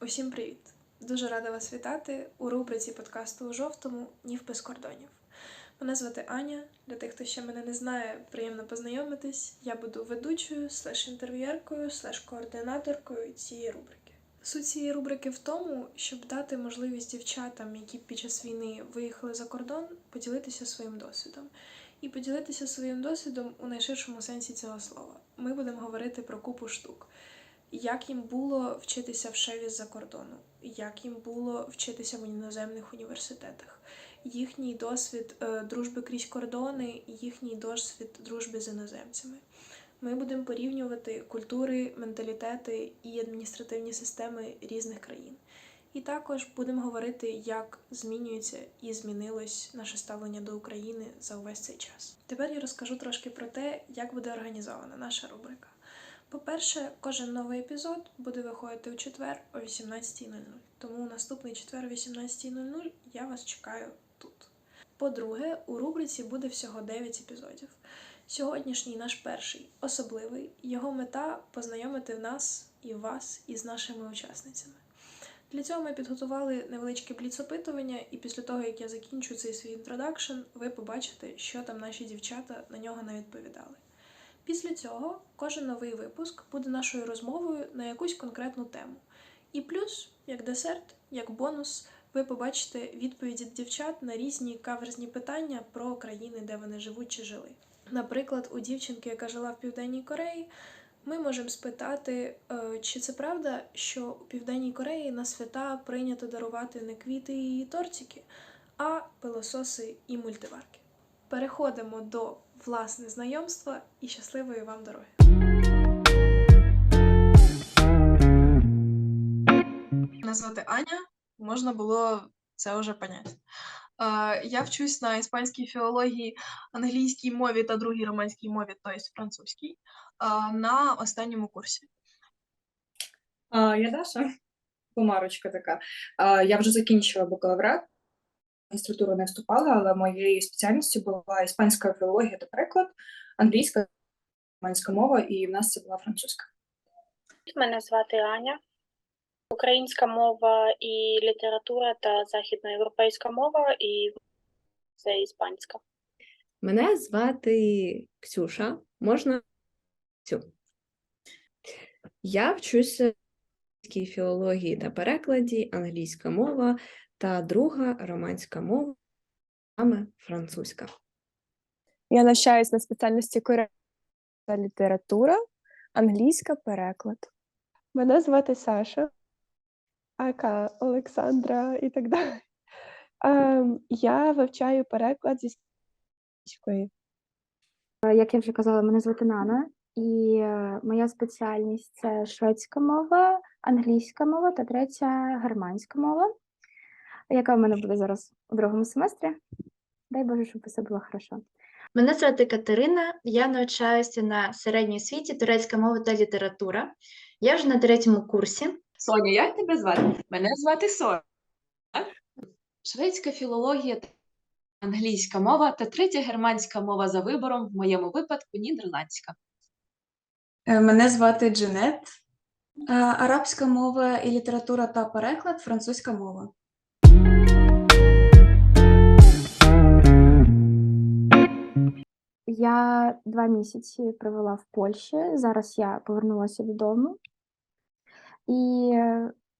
Усім привіт! Дуже рада вас вітати у рубриці подкасту у жовтому Ні без кордонів. Мене звати Аня. Для тих, хто ще мене не знає, приємно познайомитись. Я буду ведучою, слеш інтерв'єркою, слеш координаторкою цієї рубрики. Суть цієї рубрики в тому, щоб дати можливість дівчатам, які під час війни виїхали за кордон, поділитися своїм досвідом. І поділитися своїм досвідом у найширшому сенсі цього слова. Ми будемо говорити про купу штук як їм було вчитися в шеві з-за кордону, як їм було вчитися в іноземних університетах, їхній досвід е, дружби крізь кордони, їхній досвід дружби з іноземцями. Ми будемо порівнювати культури, менталітети і адміністративні системи різних країн. І також будемо говорити, як змінюється і змінилось наше ставлення до України за увесь цей час. Тепер я розкажу трошки про те, як буде організована наша рубрика. По-перше, кожен новий епізод буде виходити у четвер о 18.00. Тому наступний четвер о 18.00 я вас чекаю тут. По-друге, у рубриці буде всього 9 епізодів. Сьогоднішній наш перший особливий. Його мета познайомити нас і вас із нашими учасницями. Для цього ми підготували невеличке бліц-опитування, і після того, як я закінчу цей свій інтродакшн, ви побачите, що там наші дівчата на нього не відповідали. Після цього кожен новий випуск буде нашою розмовою на якусь конкретну тему. І плюс, як десерт, як бонус, ви побачите відповіді дівчат на різні каверзні питання про країни, де вони живуть чи жили. Наприклад, у дівчинки, яка жила в Південній Кореї, ми можемо спитати, е, чи це правда, що у Південній Кореї на свята прийнято дарувати не квіти і тортики, а пилососи і мультиварки. Переходимо до власне знайомства і щасливої вам дороги. Мене звати Аня. Можна було це вже поняти. Е, Я вчусь на іспанській філології, англійській мові та другій романській мові, тобто французькій, на останньому курсі. А, я Даша, помарочка така. А, я вже закінчила бакалаврат. Магістратуру не вступала, але моєю спеціальністю була іспанська філологія та переклад, англійська, іспанська мова, і в нас це була французька. Мене звати Аня. Українська мова і література та західноєвропейська мова, і це іспанська. Мене звати Ксюша, можна Ксю. Я вчуся в філології та перекладі, англійська мова та друга романська мова, саме французька. Я навчаюсь на спеціальності корейська література, англійська переклад. Мене звати Саша, Ака Олександра і так далі. Ем, я вивчаю переклад зі іспанської. Як я вже казала, мене звати Нана, і е, моя спеціальність це шведська мова, англійська мова та третя германська мова, яка в мене буде зараз у другому семестрі. Дай Боже, щоб все було хорошо. Мене звати Катерина, я навчаюся на середній освіті турецька мова та література. Я вже на третьому курсі. Соня, як тебе звати? Мене звати Соня. Шведська філологія, та англійська мова та третя германська мова за вибором, в моєму випадку нідерландська. Е, Мене звати Дженет. Е, Арабська мова і література та переклад, французька мова. Я два місяці провела в Польщі. Зараз я повернулася додому. І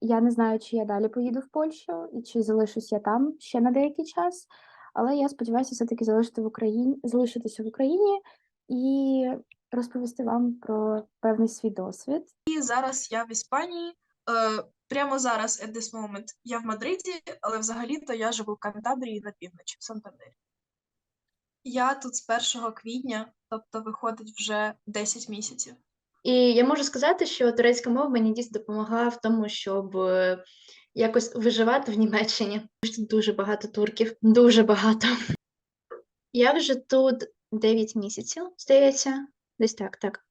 я не знаю, чи я далі поїду в Польщу і чи залишусь я там ще на деякий час. Але я сподіваюся все-таки залишити в Україні, залишитися в Україні і розповісти вам про певний свій досвід. І зараз я в Іспанії. Е, прямо зараз, at this moment, я в Мадриді, але взагалі-то я живу в Кантабрії на півночі, в Сантандері. Я тут з 1 квітня, тобто виходить вже 10 місяців. І я можу сказати, що турецька мова мені дійсно допомогла в тому, щоб е, якось виживати в Німеччині. Тут дуже багато турків, дуже багато. Я вже тут 9 місяців, здається, десь так, так.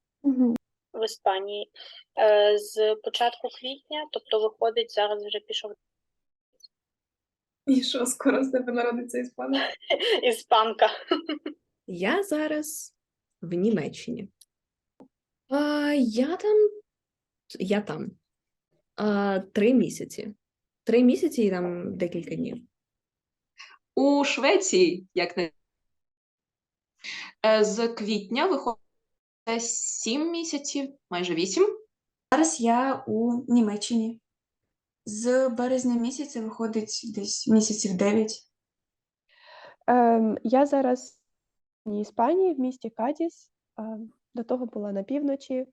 в Іспанії. Е, З початку квітня, тобто виходить, зараз вже пішов І що, скоро з тебе народиться іспанець? іспанка. Я зараз в Німеччині. А, я там. Я там. А, три місяці. Три місяці і там декілька днів. У Швеції, як не Е, з квітня виходить 7 місяців, майже 8. Зараз я у Німеччині. З березня місяця виходить десь місяців 9. Ем, я зараз в Іспанії, в місті Кадіс. А, до того була на півночі,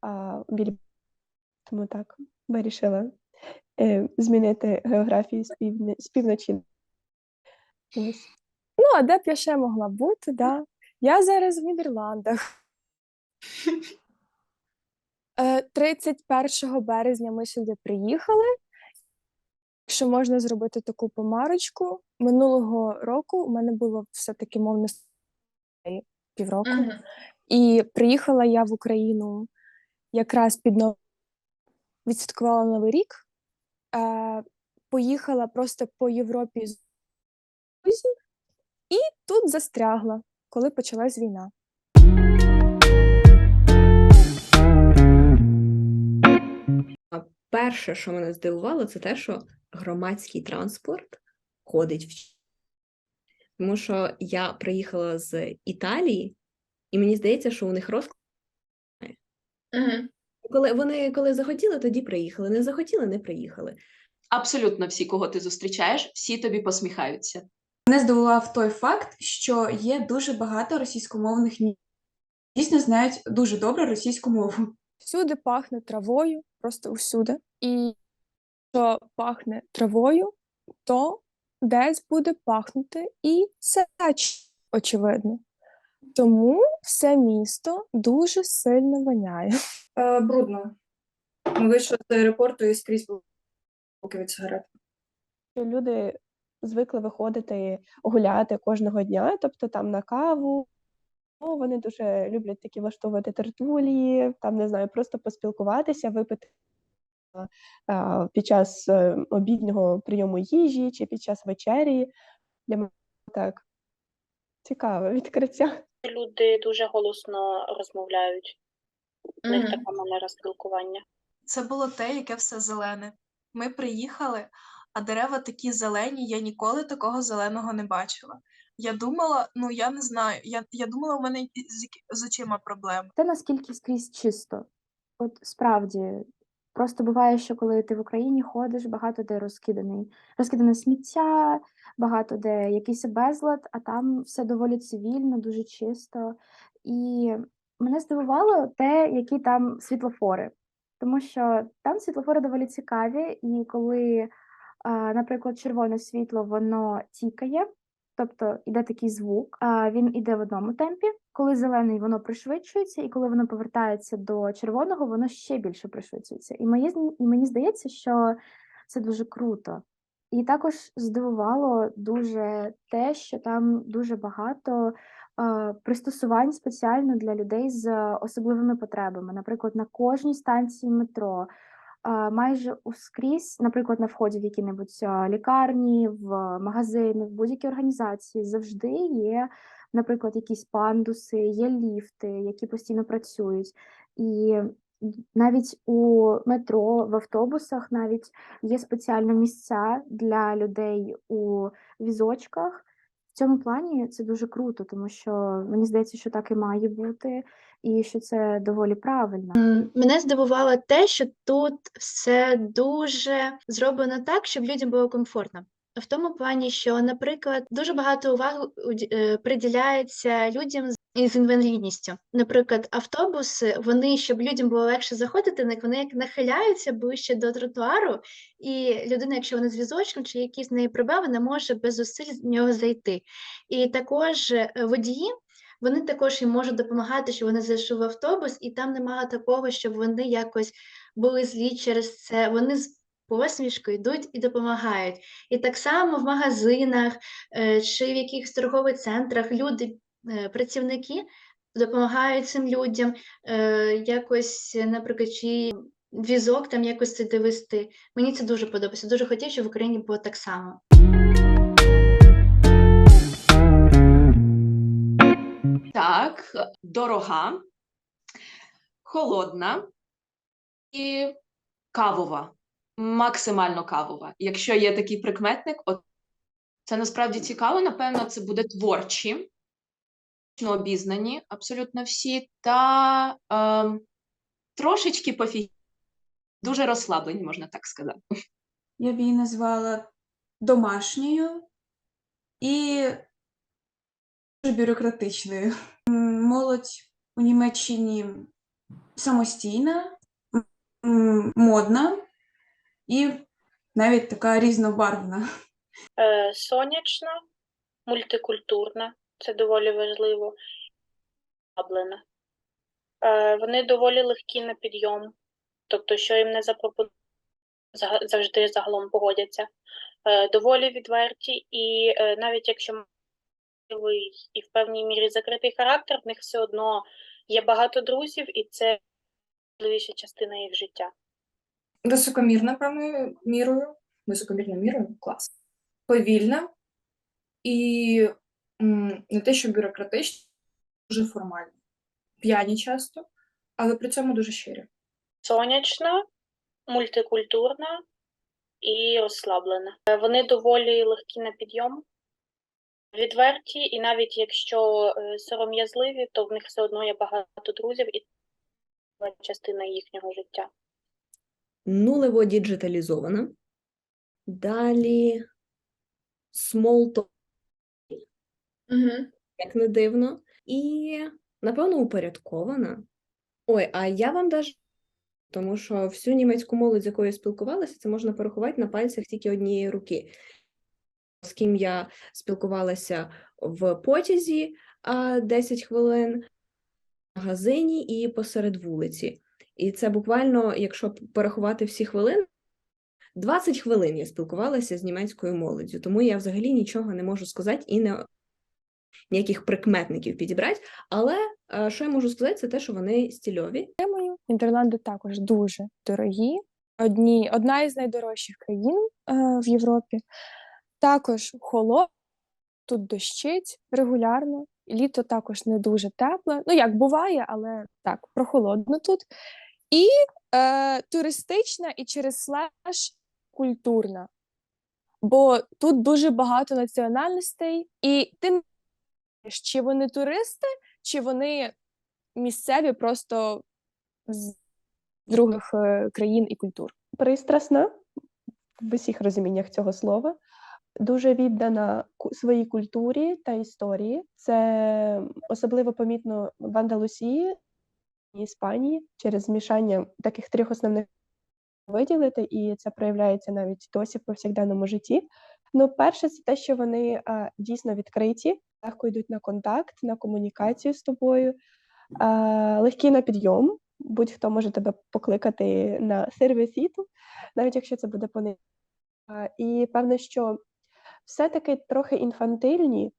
а, біля... тому так вирішила е, змінити географію з, півдня... з півночі. Ось. Ну, а де б я ще могла бути, да? Я зараз в Нідерландах. Е, 31 березня ми сюди приїхали. Якщо можна зробити таку помарочку, минулого року у мене було все-таки мовне с- півроку. І приїхала я в Україну якраз під Нов... відсвяткувала Новий рік. Е, поїхала просто по Європі з і тут застрягла, коли почалась війна. Перше, що мене здивувало, це те, що громадський транспорт ходить в Тому що я приїхала з Італії, і мені здається, що у них розклад. Коли вони коли захотіли, тоді приїхали. Не захотіли, не приїхали. Абсолютно всі, кого ти зустрічаєш, всі тобі посміхаються. Мене здивував той факт, що є дуже багато російськомовних ні- дійсно знають дуже добре російську мову. Всюди пахне травою, просто усюди. І що пахне травою, то десь буде пахнути і сеч, очевидно. Тому все місто дуже сильно воняє. Е, брудно. Ми вийшли з аеропорту і скрізь були від сигарет. люди звикли виходити гуляти кожного дня, тобто там на каву. Ну, вони дуже люблять такі влаштовувати тертулі, там не знаю, просто поспілкуватися, випити під час е, обіднього прийому їжі чи під час вечері. Для мене так цікаве відкриття. Люди дуже голосно розмовляють. У них така манера спілкування. Це було те, яке все зелене. Ми приїхали, а дерева такі зелені, я ніколи такого зеленого не бачила. Я думала, ну я не знаю, я, я думала, у мене з, з очима проблеми. Те, наскільки скрізь чисто. От справді, просто буває, що коли ти в Україні ходиш, багато де розкиданий, розкидане сміття, багато де якийсь безлад, а там все доволі цивільно, дуже чисто. І мене здивувало те, які там світлофори. Тому що там світлофори доволі цікаві, і коли, наприклад, червоне світло воно тікає, тобто іде такий звук, а він іде в одному темпі. Коли зелений, воно пришвидшується, і коли воно повертається до червоного, воно ще більше пришвидшується. І мені, мені здається, що це дуже круто. І також здивувало дуже те, що там дуже багато е, пристосувань спеціально для людей з особливими потребами. Наприклад, на кожній станції метро, майже ускрізь, наприклад, на вході в які-небудь лікарні, в магазини, в будь-які організації завжди є, наприклад, якісь пандуси, є ліфти, які постійно працюють. І навіть у метро, в автобусах навіть є спеціальні місця для людей у візочках. В цьому плані це дуже круто, тому що мені здається, що так і має бути, і що це доволі правильно. Мене здивувало те, що тут все дуже зроблено так, щоб людям було комфортно. В тому плані, що, наприклад, дуже багато уваги е, приділяється людям з інвалідністю. Наприклад, автобуси, вони, щоб людям було легше заходити, вони як нахиляються ближче до тротуару, і людина, якщо вона з візочком чи якісь неї проблеми, не може без зусиль в нього зайти. І також е, водії вони також їм можуть допомагати, щоб вони зайшли в автобус, і там немає такого, щоб вони якось були злі через це. Вони з посмішкою йдуть і допомагають. І так само в магазинах е, чи в якихось торгових центрах люди, е, працівники допомагають цим людям е, якось, наприклад, чи візок там якось це довести. Мені це дуже подобається. Дуже хотів, щоб в Україні було так само. Так, дорога. холодна і кавова. Максимально кавова. Якщо є такий прикметник, от це насправді цікаво. Напевно, це буде творчі, обізнані абсолютно всі, та ем, трошечки пофіг, дуже розслаблені, можна так сказати. Я б її назвала домашньою і бюрократичною. Молодь у Німеччині самостійна, модна і навіть така різнобарвна. Е, сонячна, мультикультурна, це доволі важливо. Е, вони доволі легкі на підйом, тобто, що їм не запропонують, завжди загалом погодяться. Е, доволі відверті, і навіть якщо можливий і в певній мірі закритий характер, в них все одно є багато друзів, і це важливіша частина їх життя. Високомірна певною мірою. Високомірною мірою клас. Повільна і м, не те, що бюрократична, дуже формальна. П'яні часто, але при цьому дуже щирі. сонячна, мультикультурна і розслаблена. Вони доволі легкі на підйом, відверті, і навіть якщо е, сором'язливі, то в них все одно є багато друзів і це частина їхнього життя. нулево діджиталізована. Далі small talk, Угу. як не дивно, і, напевно, упорядкована. Ой, а я вам даже тому що всю німецьку молодь, з якою я спілкувалася, це можна порахувати на пальцях тільки однієї руки. З ким я спілкувалася в потязі а, 10 хвилин, в магазині і посеред вулиці. І це буквально, якщо порахувати всі хвилини, 20 хвилин я спілкувалася з німецькою молоддю, тому я взагалі нічого не можу сказати і не ніяких прикметників підібрати. Але е, що я можу сказати, це те, що вони стільові. Нідерланди також дуже дорогі. Одні, одна із найдорожчих країн е, в Європі. Також холод, тут дощить регулярно. Літо також не дуже тепле. Ну, як буває, але так, прохолодно тут. І е, туристична, і через слеш культурна. Бо тут дуже багато національностей, і ти не знаєш, чи вони туристи, чи вони місцеві просто з других е, країн і культур. пристрасна в усіх розуміннях цього слова, дуже віддана своїй культурі та історії. Це особливо помітно в Андалусії Іспанії через змішання таких трьох основних виділити, і це проявляється навіть досі в повсякденному житті. Ну, перше, це те, що вони а, дійсно відкриті, легко йдуть на контакт, на комунікацію з тобою, а, легкі на підйом. Будь-хто може тебе покликати на сервісіту, навіть якщо це буде по І певне, що все-таки трохи інфантильні.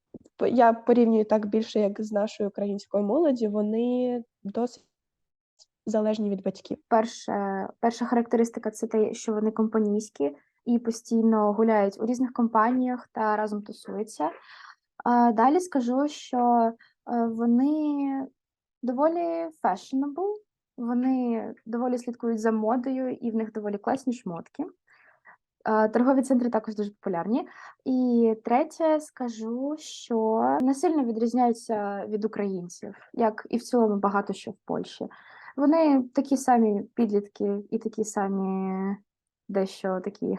Я порівнюю так більше, як з нашою українською молоді, вони досить залежні від батьків. Перше, перша характеристика це те, що вони компанійські і постійно гуляють у різних компаніях та разом тусуються. Далі скажу, що е, вони доволі fashionable, вони доволі слідкують за модою, і в них доволі класні шмотки. Торгові центри також дуже популярні. І третє, скажу, що не сильно відрізняються від українців, як і в цілому багато що в Польщі. Вони такі самі підлітки і такі самі дещо такі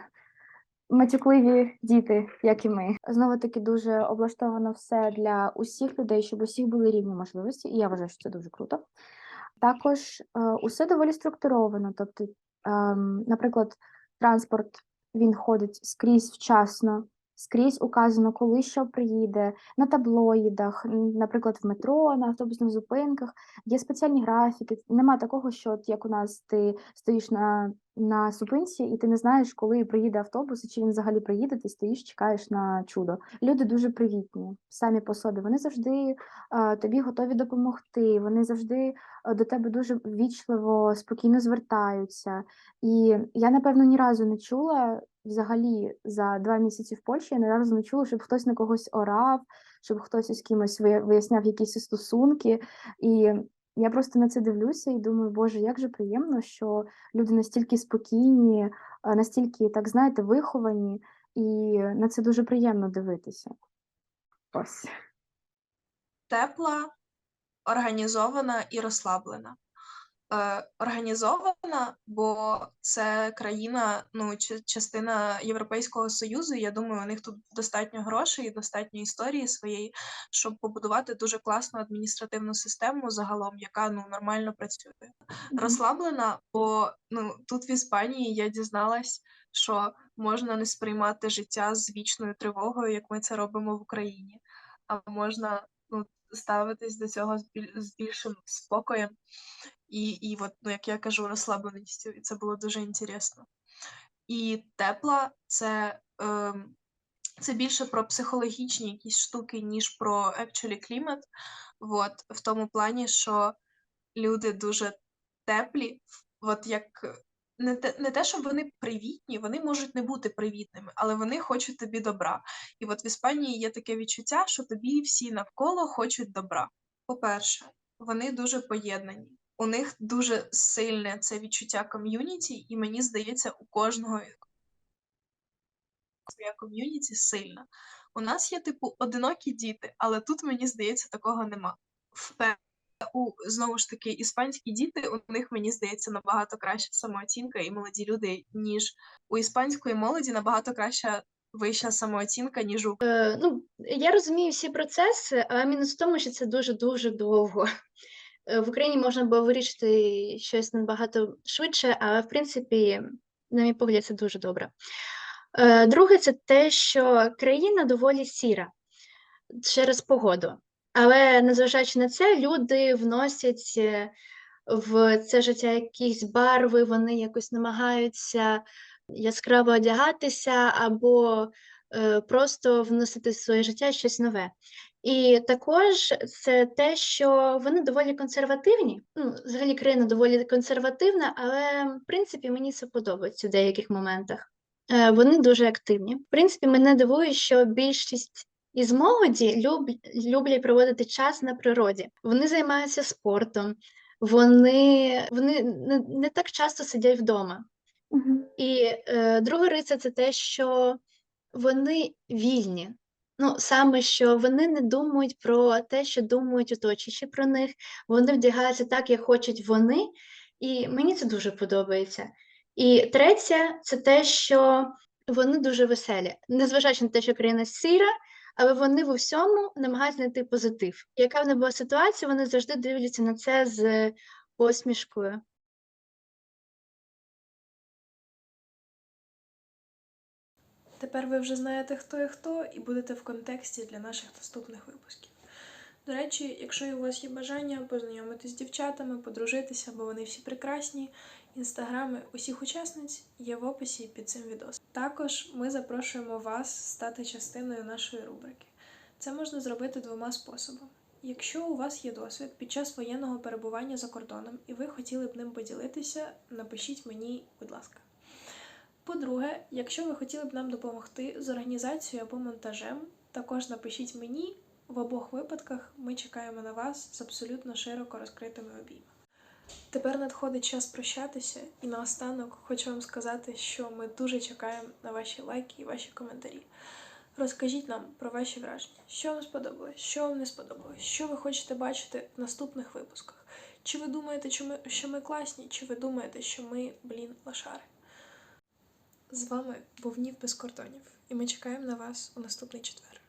матюкливі діти, як і ми. Знову таки дуже облаштовано все для усіх людей, щоб усіх були рівні можливості, і я вважаю, що це дуже круто. Також е, усе доволі структуровано. Тобто, ем, наприклад, транспорт він ходить скрізь вчасно, скрізь указано, коли що приїде, на таблоїдах, наприклад, в метро, на автобусних зупинках. Є спеціальні графіки. Нема такого, що от як у нас ти стоїш на, на зупинці, і ти не знаєш, коли приїде автобус, і чи він взагалі приїде, ти стоїш, чекаєш на чудо. Люди дуже привітні самі по собі. Вони завжди е, тобі готові допомогти. Вони завжди е, до тебе дуже ввічливо, спокійно звертаються. І я, напевно, ні разу не чула взагалі за два місяці в Польщі, я ні разу не чула, щоб хтось на когось орав, щоб хтось із кимось вия- виясняв якісь стосунки. І Я просто на це дивлюся і думаю, Боже, як же приємно, що люди настільки спокійні, настільки, так знаєте, виховані, і на це дуже приємно дивитися. Ось. Тепла, організована і розслаблена. Е, організована, бо це країна, ну, частина Європейського Союзу. і Я думаю, у них тут достатньо грошей і достатньо історії своєї, щоб побудувати дуже класну адміністративну систему загалом, яка ну нормально працює. Розслаблена, бо ну тут в Іспанії я дізналась, що можна не сприймати життя з вічною тривогою, як ми це робимо в Україні, а можна ну, ставитись до цього з більшим спокоєм і, і от, ну, як я кажу, розслабленістю. І це було дуже інтересно. І тепла це, ем, це більше про психологічні якісь штуки, ніж про actually клімат. От, в тому плані, що люди дуже теплі, от як не те, не те, щоб вони привітні, вони можуть не бути привітними, але вони хочуть тобі добра. І от в Іспанії є таке відчуття, що тобі всі навколо хочуть добра. По-перше, вони дуже поєднані. У них дуже сильне це відчуття ком'юніті, і мені здається, у кожного своя ком'юніті сильна. У нас є, типу, одинокі діти, але тут, мені здається, такого нема. Впе- у знову ж таки іспанські діти, у них мені здається набагато краща самооцінка і молоді люди, ніж у іспанської молоді набагато краща вища самооцінка, ніж у Е, ну, я розумію всі процеси, а мінус в тому, що це дуже-дуже довго. Е, В Україні можна було вирішити щось набагато швидше, але в принципі, на мій погляд, це дуже добре. Е, Друге, це те, що країна доволі сіра через погоду. Але незважаючи на це, люди вносять е, в це життя якісь барви, вони якось намагаються яскраво одягатися або е, просто вносити в своє життя щось нове. І також це те, що вони доволі консервативні. Ну, взагалі країна доволі консервативна, але в принципі мені це подобається в деяких моментах. Е, Вони дуже активні. В принципі, мене дивує, що більшість із молоді люб, люблять проводити час на природі. Вони займаються спортом, вони, вони не, так часто сидять вдома. Мгм. І е, друга риса це те, що вони вільні. Ну, саме що вони не думають про те, що думають оточуючі про них, вони вдягаються так, як хочуть вони, і мені це дуже подобається. І третє, це те, що вони дуже веселі, незважаючи на те, що країна сіра, але вони в усьому намагаються знайти позитив. Яка б не була ситуація, вони завжди дивляться на це з посмішкою. Тепер ви вже знаєте, хто і хто, і будете в контексті для наших наступних випусків. До речі, якщо у вас є бажання познайомитись з дівчатами, подружитися, бо вони всі прекрасні, інстаграми усіх учасниць є в описі під цим відео. Також ми запрошуємо вас стати частиною нашої рубрики. Це можна зробити двома способами. Якщо у вас є досвід під час воєнного перебування за кордоном і ви хотіли б ним поділитися, напишіть мені, будь ласка. По-друге, якщо ви хотіли б нам допомогти з організацією або монтажем, також напишіть мені. В обох випадках ми чекаємо на вас з абсолютно широко розкритими обіймами. Тепер надходить час прощатися, і наостанок хочу вам сказати, що ми дуже чекаємо на ваші лайки і ваші коментарі. Розкажіть нам про ваші враження, що вам сподобалось, що вам не сподобалось, що ви хочете бачити в наступних випусках. Чи ви думаєте, що ми, класні, чи ви думаєте, що ми, блін, лошари. З вами був Нів без кордонів, і ми чекаємо на вас у наступний четвер.